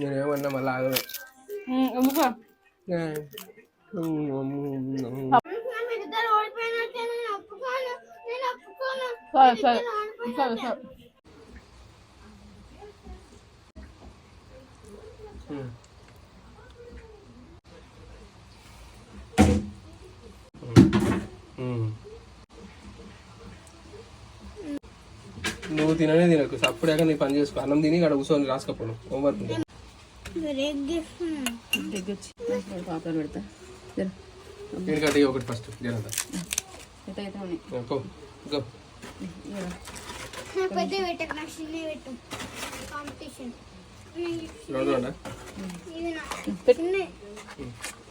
నేనేమన్నా మళ్ళీ ఎందుకు ఒప్పుకోను సరే సరే సరే సరే నువ్వు తిననే తినకు. అప్పుడే నీ పని చేసుకో. అన్నం తిని ఇక్కడ కూర్చొని రాసుకపోను. హోంవర్క్ పాపలు పెడతా జర ఒకటి ఫస్ట్ జనంత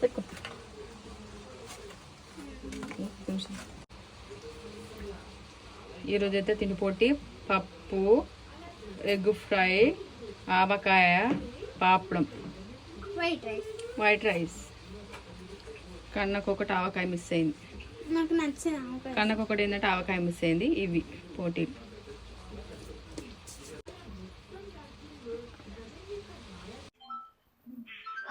పెట్టుకో ఈరోజు అయితే తిండి పోటీ పప్పు ఎగ్ ఫ్రై ఆవకాయ పాపడం. వైట్ రైస్ వైట్ రైస్ కన్నకు ఒకటి ఆవకాయ మిస్ అయింది. నాకు. కన్నకు ఒకటి ఏంటంటే ఆవకాయ మిస్ అయింది. ఇవి పోటీలు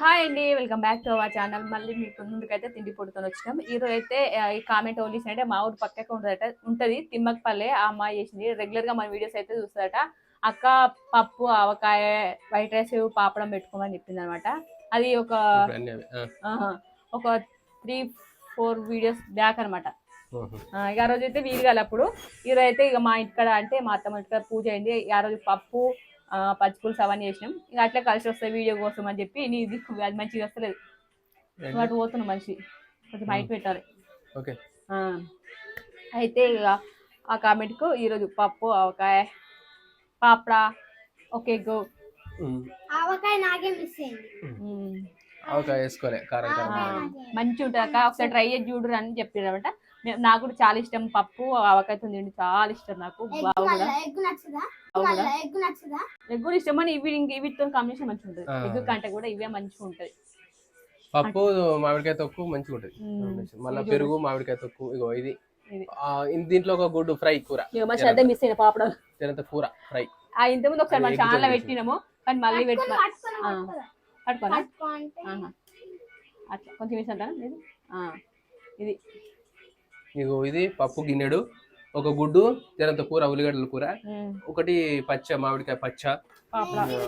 హాయ్ అండి welcome back to our channel మళ్ళీ మీకు ముందుకైతే తిండి పొడుకొని వచ్చినాం. ఈరోజు అయితే ఈ కామెంట్ ఓన్లీస్ అంటే మా ఊరు పక్కకే ఉంటుందట ఉంటుంది తిమ్మకపల్లె ఆ అమ్మాయి చేసింది. రెగ్యులర్గా మన వీడియోస్ అయితే చూస్తుందట. అక్క పప్పు ఆవకాయ వైట్ రైస్ పాపడం పెట్టుకోమని చెప్పింది అనమాట అది ఒక ఒక త్రీ ఫోర్ వీడియోస్ బ్యాక్ అనమాట. ఇక ఆ రోజు అయితే వీలు అప్పుడు. ఈ రోజు అయితే ఇక మా ఇంటికాడ అంటే మా అత్తమ్మ ఇంటికాడ పూజ అయింది. ఆ రోజు పప్పు పచ్చిపులుసు అవన్నీ చేసినాం. ఇక అట్లా కలిసి వస్తాయి వీడియో కోసం అని చెప్పి నీ అది మంచిగా వస్తలేదు. వాటి పోతున్నా మనిషి. కొంచెం హైట్ పెట్టాలి. ఓకే. అయితే ఇక ఆ కామెంట్కు ఈరోజు పప్పు ఆవకాయ పాపడ ఒక ఎగ్ ఉమ్. ఆవకాయ నాకే మిస్ అయింది. ఆవకాయ వేసుకోలే కారం కారం. మంచిగా ఉంటుంది అక్క. ఒకసారి ట్రై చేసి చూడరు అని చెప్పారనమాట నాకు కూడా చాలా ఇష్టం. పప్పు ఆవకాయతో తిండి చాలా ఇష్టం నాకు. బాగా కూడా. ఎగ్ నచ్చదా? అవునా? ఎగ్ నచ్చదా? ఎగ్ కూడా ఇష్టం అని ఇవి ఇంక వీటితో కాంబినేషన్ మంచిగా ఉంటుంది. ఎగ్ కంటే కూడా ఇవే మంచిగా ఉంటుంది. పప్పు మామిడికాయ తొక్కు మంచిగా ఉంటుంది. మళ్ళీ పెరుగు మామిడికాయ తొక్కు ఇగో ఇది. దీంట్లో ఒక గుడ్డు ఫ్రై కూర. మా శ్రద్ధ మిస్ అయిన పాపడం. తినంత కూర ఫ్రై. ఆ ఇంతకుముందు ఒకసారి మా అది egg ఛానల్ పెట్టినాము కానీ మళ్ళీ పెట్టి పట్టుకొని ఆ. పట్టుకోదా? పట్టుకోనా? పట్టుకో అంటే. ఆహా. అట్లా కొంచెం వేసి అంటారా? ఇది ఆ. ఇది. ఇగో ఇది పప్పు గిన్నెడు ఒక గుడ్డు తినంత కూర ఉల్లిగడ్డల కూర. ఒకటి పచ్చ మామిడికాయ పచ్చ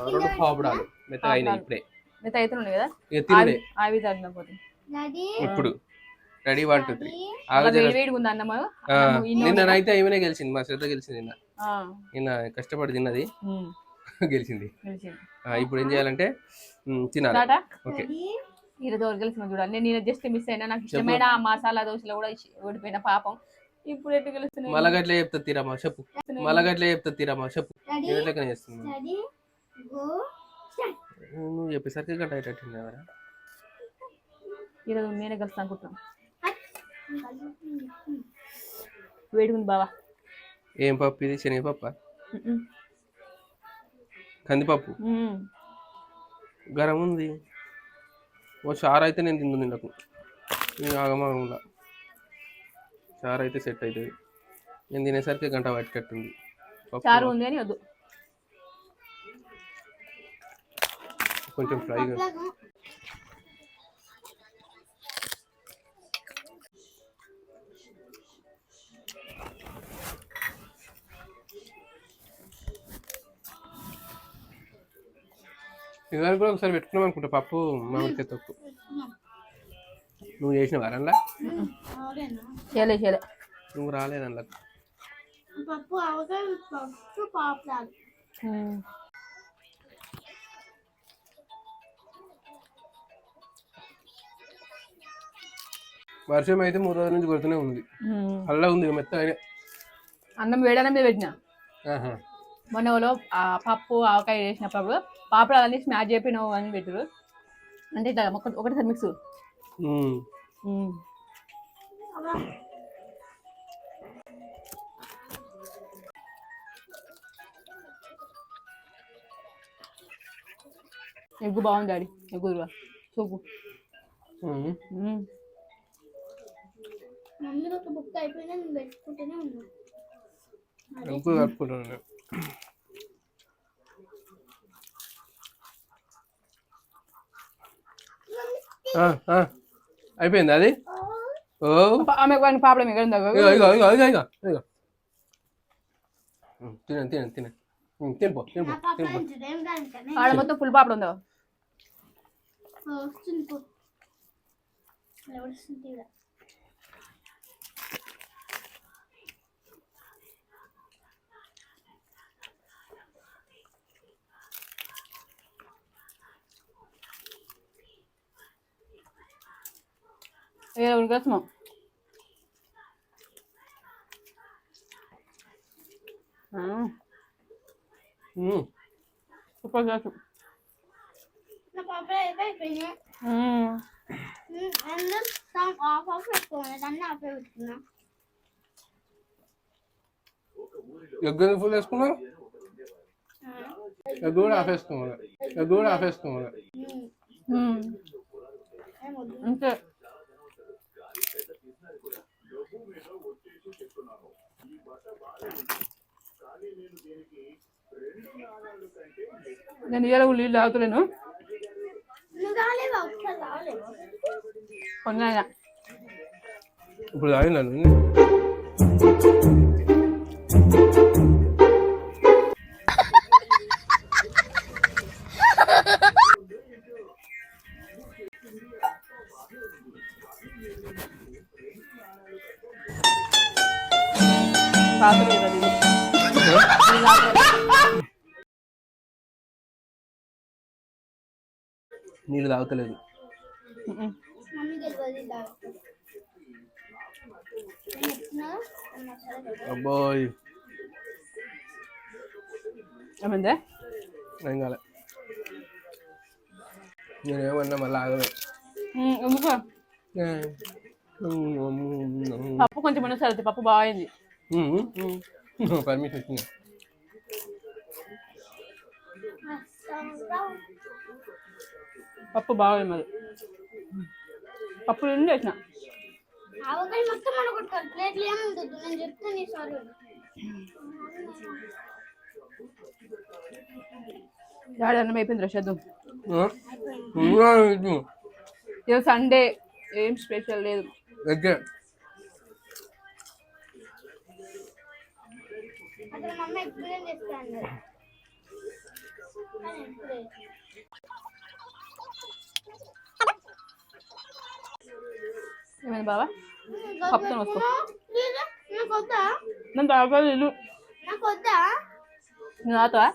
రెండు పాపడాలు మెత్తగా అయినాయి ఇప్పుడే. మిగతా అయితే ఉన్నాయి కదా? ఇక తినుడే. అవి తగినపోతే డాడీ ఇప్పుడు. Ready one two three. నైతే ఈమెనే గెలిచింది? మా శ్రద్ధ గెలిచింది నిన్న. నిన్న కష్టపడి తిన్నది. గెలిచింది. ఇప్పుడు ఏం చేయాలంటే తినాలి. ఓకే. ఈరోజు గెలిచిన చూడాలి. నేను జస్ట్ మిస్ అయినా నాకు ఇష్టమైన మసాలా దోశలో కూడా ఓడిపోయిన పాపం. ఇప్పుడు ఎట్లా గెలుస్తున్నాయి? మలగట్లే చెప్తా తీరమ్మా చెప్పు. మలగట్లే చెప్తా తీరమ్మా చెప్పు. లెక్కనే చేస్తుంది. నువ్వు చెప్పేసరికి గంట అయ్యేటట్టు ఈరోజు నేనే గెలుస్తా అనుకుంటున్నాను వేడిగా ఉంది బావా. ఏం పప్పు ఇది? శనగపప్ప. కందిపప్పు. గరం ఉంది. ఓ చారు అయితే నేను తిందు నిండకు ఆగమాగంలా చారు అయితే సెట్ అవుతుంది. నేను తినేసరికి గంట పట్టేటట్టుంది. పప్పు చారు ఉంది అని వద్దు. కొంచెం ఫ్రైగా ఇవాళ కూడా ఒకసారి పెట్టుకున్నాం అనుకుంటా పప్పు మామిడికాయ తప్పు నువ్వు చేసిన అవునా చేయలే చేయలే. నువ్వు రాలేదు అందులో పప్పు ఆవకాయ పప్పు వర్షం అయితే మూడు రోజుల నుంచి కొడుతూనే ఉంది. అల్లా ఉంది ఇక మెత్తగా అన్నం వేడన్నం మీద పెట్టిన. ఆహా. మొన్న వాళ్ళు ఆ పప్పు ఆవకాయ చేసినప్పుడు పాపడాలన్నీ స్మాష్ చెప్పినావు అని పెట్టారు అంటే ఇట్లా ఒక- ఒకటిసారి మిక్స్. ఎగ్గు బాగుంది డాడీ. ఎగ్గు చూపు. మమ్మీ ఒక బుక్ అయిపోయినా నేను పెట్టుకుంటూనే ఉన్నా. కలుపుకుంటున్నాను. అయిపోయింది అది? ఓ. ఆమె వాడిని పాపడం ఎక్కడ ఉందో ఇగో ఇగో ఇగో ఇగో ఇగో. ఇగో ఉమ్, తినండి తినండి తినండి ఉమ్, తినిపో తినిపో నా పాప తినిపో నుంచి ఏం కాదు ఆడ మొత్తం ఫుల్ పాపడం ఉందో వస్తుంది పో ఎవడుస్తుంది ఈడ. ఏ ఉడికేస్తున్నాం ఉమ్, సూపర్ చేస్తాం నా పాప అయిపోయింది అందరూ ఆఫ్ ఆఫ్ పెట్టుకోవాలి అన్నీ ఆఫ్ పెట్టుకున్నా ఎగ్ ఎందుకు ఫుల్ వేసుకున్నావు ఎగ్ కూడా ఆఫ్ వేసుకోవాలి ఎగ్ కూడా ఆఫ్ వేసుకోవాలి కానీ నేను దీనికి రెండు నాణాలు కంటే నేను ఒకసారి నీళ్ళు తాగుతలేను ఇప్పుడు తాగినాను నీళ్ళు తాగుతలేదు. నేను. అబ్బాయ్. ఏమైందే? ఏం కాలే. నేనేమన్నా మళ్ళీ ఆగలే. ఎందుకు? పప్పు కొంచెం సరే పప్పు బాగుంది పర్మిషన్ ఇచ్చింది పప్పు బాగుంది మరి పప్పు ఆవకాయ మొత్తం ప్లేట్లు నేను చెప్తాను సారీ. డాడీ అన్నం అయిపోయింది రషద్దు ఈరోజు సండే ఏం స్పెషల్ లేదు. మమ్మీ ఎక్స్పీరియన్స్ చేస్తాను ఏమైంది బాబా పప్పుతో వస్తూ నేను తాగలేదు నువ్వు తాగుతావా?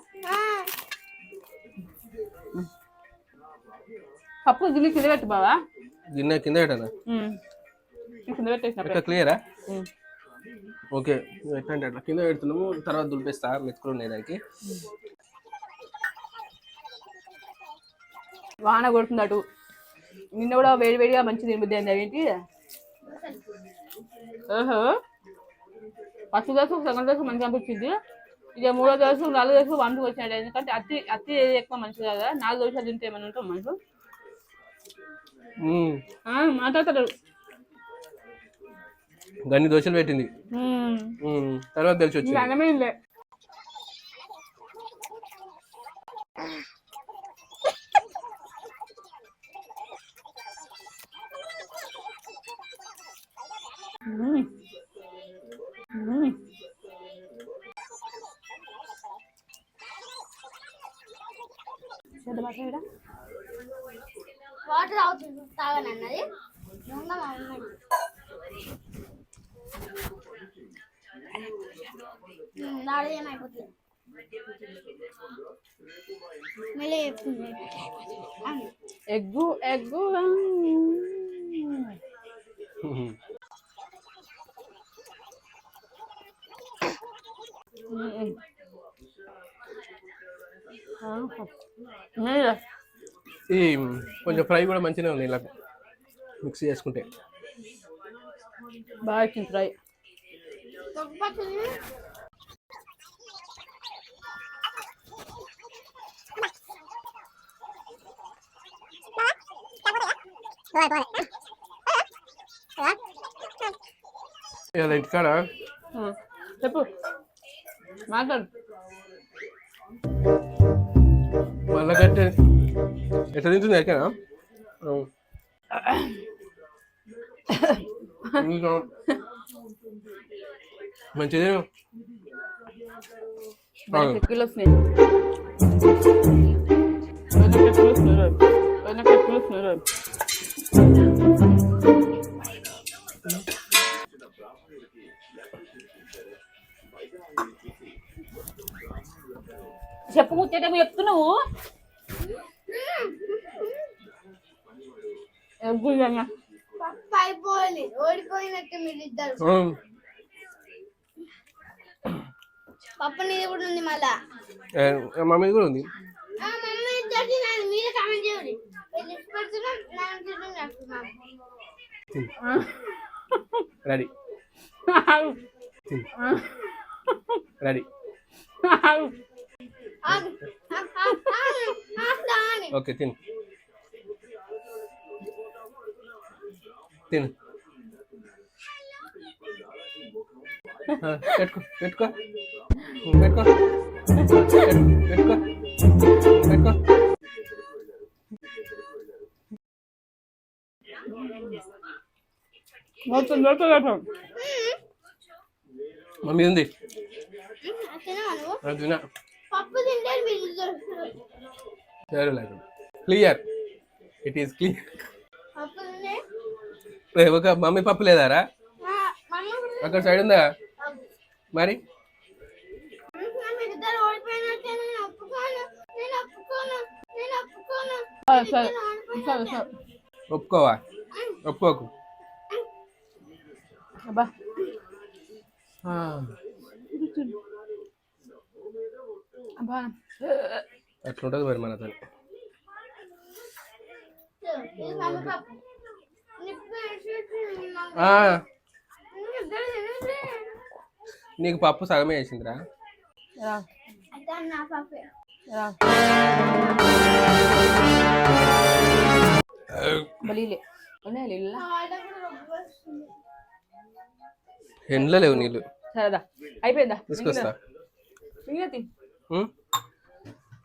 పప్పు గిన్నె కింద పెట్టు బావా. గిన్నె కింద పెట్టానా? కింద పెట్టేసిన క్లియరా. ఓకే ఎట్లా అంటే అట్లా కింద పెడుతున్నాము తర్వాత దులిపేస్తా మెతుకులు ఉన్నాయి దానికి. వాన కొడుతుంది అటు నిన్న కూడా వేడి వేడిగా మంచి తినబుద్ది అయింది అదేంటి? ఓహో ఫస్ట్ దశ సెకండ్ దశ మంచిగా అనిపించింది. ఇక మూడో దశ నాలుగో దశ వంటకు వచ్చినట్టు ఎందుకంటే అతి అతి ఎక్కువ మంచిది కదా? నాలుగు దోశలు తింటే ఏమైనా ఉంటాం మనసు మాట్లాడతాడు. గన్ని దోశలు పెట్టింది. తర్వాత తెలిసి వచ్చింది. చేద్దామా చేయడా? వాటర్ తాగుతుంది తాగను అన్నది దొంగ మా మమ్మీ నాడు ఏమైపోతుంది మళ్ళీ చెప్తుంది అవును. ఎగ్గు ఎగ్గు మ్మ్. ఈ కొంచెం ఫ్రై కూడా మంచిగా ఉంది ఇలా మిక్స్ చేసుకుంటే. బాగా వచ్చింది ఫ్రై. ఇలా ఇంటికాడ చెప్పు. మాట్లాడు. మళ్ళా ఎట్లా తింటుంది ఎక్కడా మంచిది. చెప్పు మనకి చెప్తున్నావు. అయిపోవాలి ఓడిపోయినట్టు మీరు ఇద్దరు పప్పు నీది కూడా ఉంది మళ్ళా? మమ్మీ కూడా ఉంది. ఆ, మమ్మీ మీరే కామెంట్ చేయండి. చేస్తున్నాం రెడీ. రెడీ. ఆగు. ఆ, ఆ, ఆ, ఆ, దాని. ఓకే తిను. తిను. పెట్టుకో పెట్టుకో. పెట్టుకో. పెట్టుకో పెట్టుకో. మొత్తం మొత్తం. మమ్మీ ఉంది. క్లియర్. ఇట్ ఈస్ క్లియర్ ఒక మమ్మీ పప్పు లేదారా? అక్కడ సైడ్ ఉందా. మరి? ఒప్పుకోవా? ఒప్పుకోకు. అట్లుంటుంది మరి మనతో ఇది నీకు పప్పు సగమే వేసిందిరా. ఎండలో లేవు నీళ్ళు. సరేదా అయిపోయిందా? తీసుకొస్తా?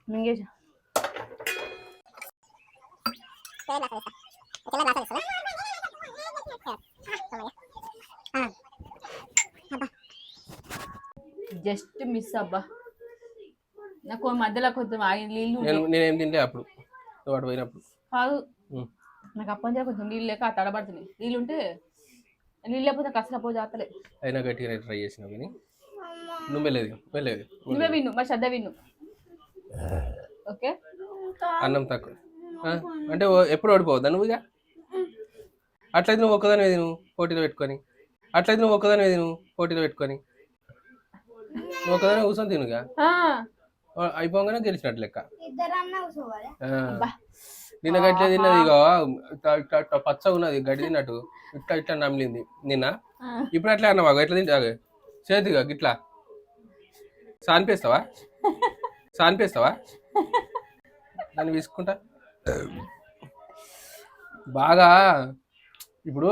మింగేసా జస్ట్ మిస్ అబ్బా. నాకు మధ్యలో కొంచెం ఆగి నీళ్ళు నేను నేనేం తినలే అప్పుడు. అటు పోయినప్పుడు. కాదు. నాకు అప్పంజా కొంచెం నీళ్ళు లేక తడబడుతున్నాయి నీళ్ళు ఉంటే నీళ్ళు లేకపోతే కసర పో జాతలే. అయినా గట్టిగా ట్రై చేసినావు కానీ. అమ్మ. నువ్వు వెళ్ళేది వెళ్ళేది నువ్వే విన్ను మా శ్రద్ధ విన్ను ఓకే? అన్నం తక్కువ? అంటే ఎప్పుడు ఓడిపోవద్దా నువ్వు ఇక? అట్లయితే నువ్వు ఒక్కదాని నువ్వు పోటీలో పెట్టుకొని. అట్లయితే నువ్వు ఒక్కదాని నువ్వు పోటీలో పెట్టుకొని. నువ్వు ఒక్కదాని కూర్చొని తినుగా? ఆ, అయిపోగానే గెలిచినట్టు లెక్క. అన్న. నిన్న గట్ల తిన్నది ఇక పచ్చగా ఉన్నది గడ్డి తిన్నట్టు. ఇట్లా ఇట్లా నమిలింది నిన్న. ఇప్పుడు అట్లా అన్నావా? ఎట్లా తింటా చేతిగా గిట్లా. సానిపేస్తావా? సానిపేస్తావా? దాన్ని తీసుకుంటా. బాగా ఇప్పుడు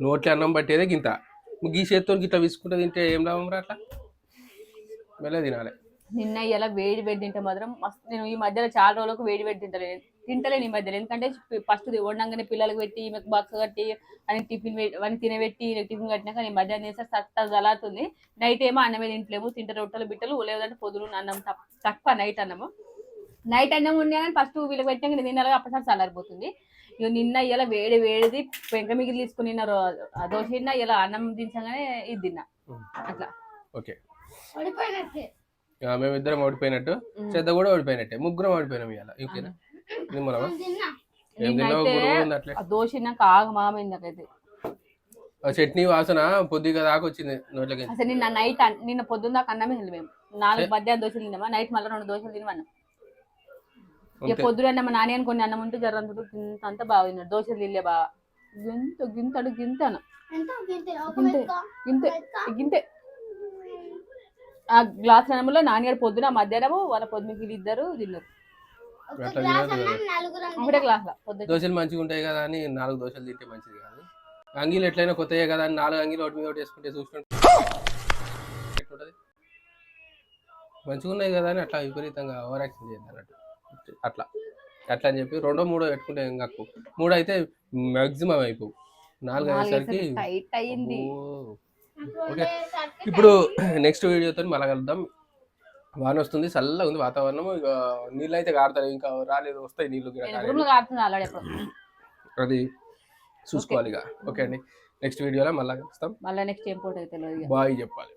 నోట్ల అన్నం పట్టేదే గింత. గీ చేతితో గిట్లా విసుకుంటా తింటే ఏం లాభం రా అట్లా? మెల్ల తినాలి. నిన్న ఇలా వేడి వేడి తింటే మాత్రం మస్తు నేను ఈ మధ్యలో చాలా రోజులకు వేడి వేడి తింటలేను తింటలేను ఈ మధ్యలో. ఎందుకంటే ఫస్ట్ వండంగానే పిల్లలకు పెట్టి ఈమెకు బాక్స్ కట్టి అని టిఫిన్ అని తినబెట్టి టిఫిన్ కట్టినాక నేను మధ్యాహ్నం చేస్తే సత్తా జలాతుంది నైట్ ఏమో అన్నమే తింటలేము తింటే రొట్టెలు బిట్టలు లేదంటే పొద్దున అన్నం తప్ప- తక్కువ నైట్ అన్నము. నైట్ అన్నం ఉండే కానీ ఫస్ట్ వీళ్ళకి పెట్టినాక నేను తినాలి అప్పటిసారి చల్లారిపోతుంది ఇక నిన్న ఇలా వేడి వేడిది పెంక మిగిలి తీసుకుని నిన్న రో- ఆ దోశ తిన్నా ఇలా అన్నం దించగానే ఇది తిన్నా. అట్లా. ఓకే. మేమిద్దరం ఓడిపోయినట్టు. శ్రద్ధ కూడా ఓడిపోయినట్టే. ముగ్గురం ఓడిపోయినాం ఇవాళ ఓకేనా? ఏం తిన్నావు? దోశ తిన్నాక ఆగ మామైంది నాకైతే చట్నీ వాసన పొద్దుగా దాకా వచ్చింది నోట్లకి. అసలు నిన్న నైట్ నిన్న పొద్దున్న దాకా అన్నమే మేము. నాలుగు మధ్యాహ్నం దోశలు తిన్నామా? నైట్ మళ్ళీ రెండు దోశలు తినమన్నాం. ఇక పొద్దున మా నాని అనుకుని అన్నం ఉంటే జరంతుడు గింత అంతా బాగా తిన్నాడు. దోశలు తినలే బాగా గింత గింతడు గింతను. ఎంత? గింతే. ఒక గింతే మెతుక గింతే గింతే. ఆ గ్లాస్ అన్నంలో నాన్నగారు పొద్దున మధ్యాహ్నము వాళ్ళ పొద్దునకి ఇద్దరు తిన్నారు. ఒకటే గ్లాస్ దోశలు మంచిగా ఉంటాయి కదా అని నాలుగు దోశలు తింటే మంచిది కాదు. అంగీలు ఎట్లయినా కొత్తయే కదా అని నాలుగు అంగీలు ఒకటి మీద ఒకటి వేసుకుంటే చూసుకుంటే ఎట్లుంటది? మంచిగా ఉన్నాయి కదా అని అట్లా విపరీతంగా ఓవర్ యాక్షన్ చేయద్దు అన్నట్టు. అట్లా. అట్లా అని చెప్పి రెండో మూడో పెట్టుకుంటే ఏం కాకు. మూడు అయితే మాక్సిమం అయిపోవు. నాలుగు అయ్యేసరికి. ఓకే. ఇప్పుడు నెక్స్ట్ వీడియోతో మళ్ళీ కలుద్దాం. వాన వస్తుంది చల్లగా ఉంది వాతావరణం. ఇక నీళ్ళు అయితే కాడతారు ఇంకా రాలేదు వస్తాయి నీళ్ళు అది చూసుకోవాలి ఇక. ఓకే అండి. నెక్స్ట్ వీడియోలో మళ్ళీ కలుస్తాం. మళ్ళీ నెక్స్ట్ ఏం. బాయ్ చెప్పాలి.